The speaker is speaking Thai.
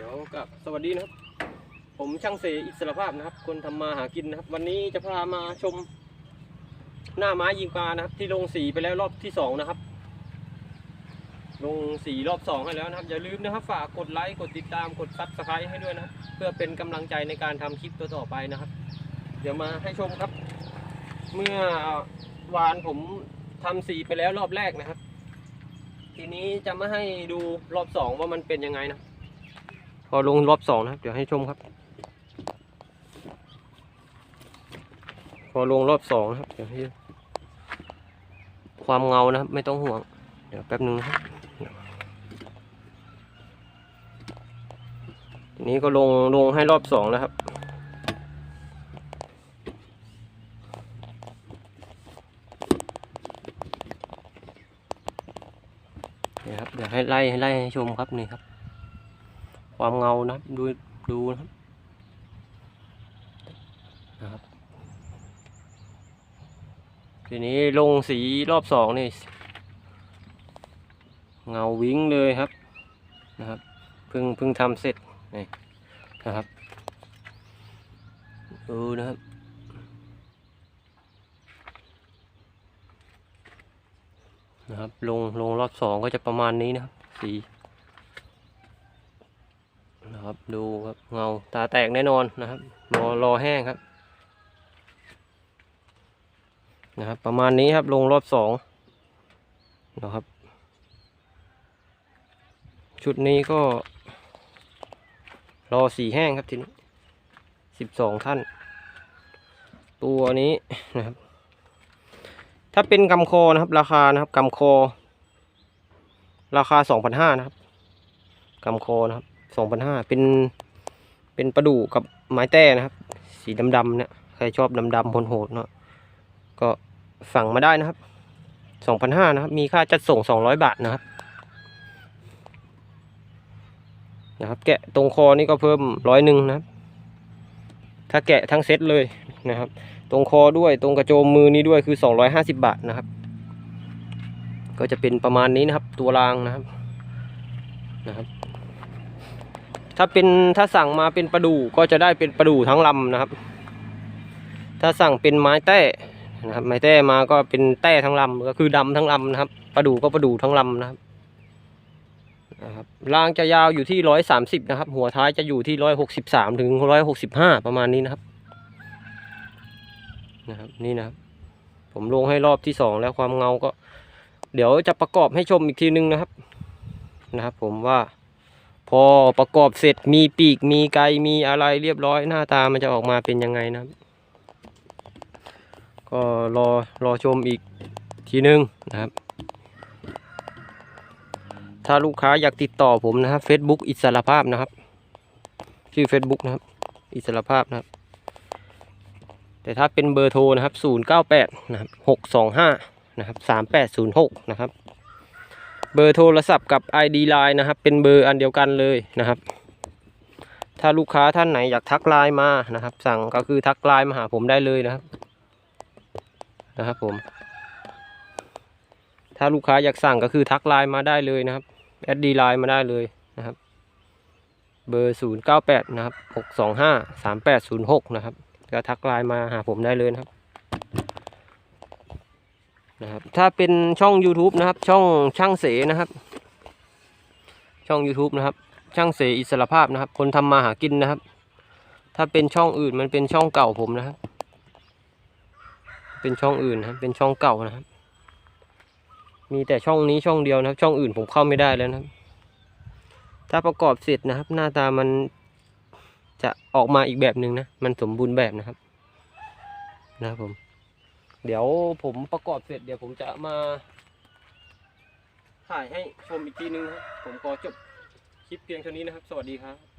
ดี๋ยวกับสวัสดีนะครับ ผมช่างเสอิสรภาพนะครับ คนทำมาหากินนะครับ วันนี้จะพามาชม หน้าไม้ยิงปลานะครับ ที่ลงสีไปแล้วรอบที่สองนะครับ ลงสีรอบสองให้แล้วนะครับ อย่าลืมนะครับ ฝากกดไลค์กดติดตามกดซับสไครต์ให้ด้วยนะครับ เพื่อเป็นกำลังใจในการทำคลิปตัวต่อไปนะครับ เดี๋ยวมาให้ชมครับ เมื่อวานผมทำสีไปแล้วรอบแรกนะครับ ทีนี้จะมาให้ดูรอบสองว่ามันเป็นยังไงนะ พอลงรอบสองนะครับ เดี๋ยวให้ชมครับ พอลงรอบสองนะครับ เดี๋ยวให้ความเงานะครับ ไม่ต้องห่วง เดี๋ยวแป๊บนึงนะครับนี้ก็ลงลงให้รอบสองแล้วครับนี่ครับเดี๋ยวให้ไล่ให้ไล่ให้ชมครับนี่ครับ ความเงานะดูดูนะครับนะครับทีนี้ลงสีรอบสองนี่เงาวิ้งเลยครับนะครับเพิ่งเพิ่งทำเสร็จนี่นะครับดูนะครับนะครับลงลงรอบสองก็จะประมาณนี้นะครับสี ครับดูครับเงาตาแตกแน่นอนนะครับ รอรอแห้งครับ นะครับ ประมาณนี้ครับลงรอบสองนะครับ ชุดนี้ก็ รอสีแห้งครับทีนี้สิบสองท่าน ตัวนี้นะครับ ถ้าเป็นกำคอนะครับ ราคานะครับกำคอ ราคาสองพันห้านะครับกำคอนะครับ สองพันห้าเป็นเป็นประดู่กับไม้แต้นะครับ สีดำๆเนี่ยใครชอบดำๆโหดเนาะก็สั่งมาได้นะครับสองพันห้านะครับ มีค่าจัดส่งสองร้อยบาทนะครับนะครับ แกะตรงคอนี่ก็เพิ่มร้อยหนึ่งนะครับ ถ้าแกะทั้งเซตเลยนะครับ ตรงคอด้วยตรงกระโจมมือนี้ด้วยคือ250บาทนะครับ ก็จะเป็นประมาณนี้นะครับ ตัวรางนะครับนะครับ ถ้าเป็นถ้าสั่งมาเป็นประดู่ก็จะได้เป็นประดู่ทั้งลำนะครับ ถ้าสั่งเป็นไม้แต้นะครับไม้แต้มาก็เป็นแต้ทั้งลำก็คือดำทั้งลำนะครับประดู่ก็ประดู่ทั้งลำนะครับนะครับรางจะยาวอยู่ที่ร้อยสามสิบนะครับ หัวท้ายจะอยู่ที่ร้อยหกสิบสามถึงร้อยหกสิบห้าประมาณนี้นะครับนะครับนี่นะครับ ผมลงให้รอบที่สองแล้วความเงาก็ เดี๋ยวจะประกอบให้ชมอีกทีนึงนะครับ นะครับ ผมว่า พอประกอบเสร็จมีปีกมีไกมีอะไรเรียบร้อยหน้าตามันจะออกมาเป็นยังไงนะครับก็รอรอชมอีกทีนึงนะครับ ถ้าลูกค้าอยากติดต่อผมนะครับ Facebook อิสระภาพนะครับ ชื่อ Facebook นะครับ อิสระภาพนะครับ แต่ถ้าเป็นเบอร์โทรนะครับ 098 นะครับ 625 นะครับ 3806 นะครับ เบอร์โทรศัพท์กับ ID Line นะครับ เป็นเบอร์อันเดียวกันเลยนะครับ ถ้าลูกค้าท่านไหนอยากทักไลน์มานะครับ สั่งก็คือทักไลน์มาหาผมได้เลยนะครับ นะครับผม ถ้าลูกค้าอยากสั่งก็คือทักไลน์มาได้เลยนะครับแอดดีไลน์มาได้เลยนะครับ เบอร์ 098 นะครับ 625 3806 นะครับ ก็ทักไลน์มาหาผมได้เลยนะครับ นะครับถ้าเป็นช่อง YouTube นะครับ ช่องช่างเสนะครับ ช่อง YouTube นะครับ ช่างเสอิสรภาพนะครับ คนทำมาหากินนะครับ ถ้าเป็นช่องอื่นมันเป็นช่องเก่าผมนะครับ เป็นช่องอื่นนะครับเป็นช่องเก่านะครับ มีแต่ช่องนี้ช่องเดียวนะครับ ช่องอื่นผมเข้าไม่ได้แล้วนะครับ ถ้าประกอบเสร็จนะครับ หน้าตามันจะออกมาอีกแบบหนึ่งนะ มันสมบูรณ์แบบนะครับ นะครับผม เดี๋ยวผมประกอบเสร็จเดี๋ยวผมจะมาถ่ายให้ชมอีกทีนึงครับผมขอจบคลิปเพียงเท่านี้นะครับ สวัสดีครับ